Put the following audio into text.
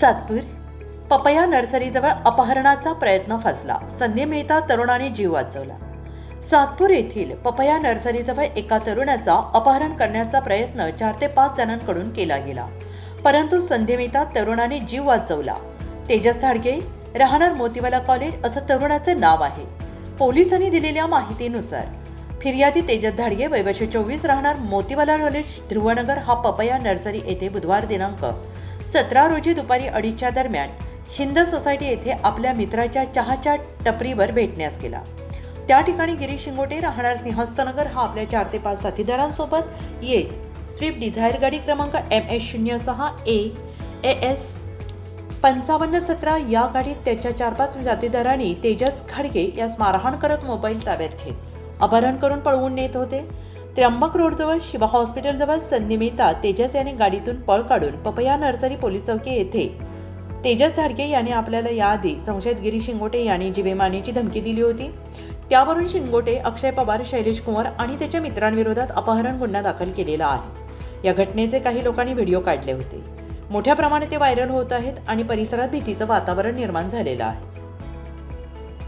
Satpur papaya नर्सरीजवळ अपहरणाचा प्रयत्न फसला. संधी मिळता तरुणाने जीव वाचवला. सातपूर येथील पपया नर्सरीजवळ एका तरुणाचा अपहरण करण्याचा प्रयत्न चार ते पाच जणांकडून केला गेला. परंतु संधी मिळता तरुणाने जीव वाचवला. तेजस धाडगे राहणार मोतीवाला कॉलेज असं तरुणाचे नाव आहे. पोलिसांनी दिलेल्या माहितीनुसार फिर्यादी तेजस धाडगे वैवशे चोवीस राहणार मोतीवाला कॉलेज ध्रुवनगर हा पपया नर्सरी येथे बुधवार दिनांक सतरा रोजी दुपारी अडीचच्या दरम्यान हिंद सोसायटी येथे आपल्या मित्राच्या चहाच्या टपरीवर भेटण्यास गेला. त्या ठिकाणी गिरीश शिंगोटे राहणार सिंहस्थनगर हा आपल्या चार ते पाच साथीदारांसोबत येत स्विफ्ट डिझायर गाडी क्रमांक एम एस शून्य सहा ए एस पंचावन्न सतरा या गाडीत त्याच्या चार पाच जातीदारांनी तेजस खाडगे यास मारहाण करत मोबाईल ताब्यात घेत. अपहरण करून पळवून नेत होते. त्र्यंबक रोडजवळ शिवा हॉस्पिटलजवळ संधी मिळता तेजस याने गाडीतून पळ काढून पपया नर्सरी पोलीस चौकी येथे. तेजस धाडके याने आपल्याला याआधी संशयित गिरी शिंगोटे यांनी जीवे धमकी दिली होती. त्यावरून शिंगोटे अक्षय पवार शैलेश कुंवर आणि त्याच्या मित्रांविरोधात अपहरण गुन्हा दाखल केलेला आहे. या घटनेचे काही लोकांनी व्हिडिओ काढले होते. मोठ्या प्रमाणात ते व्हायरल होत आहेत आणि परिसरात भीतीचं वातावरण निर्माण झालेलं आहे.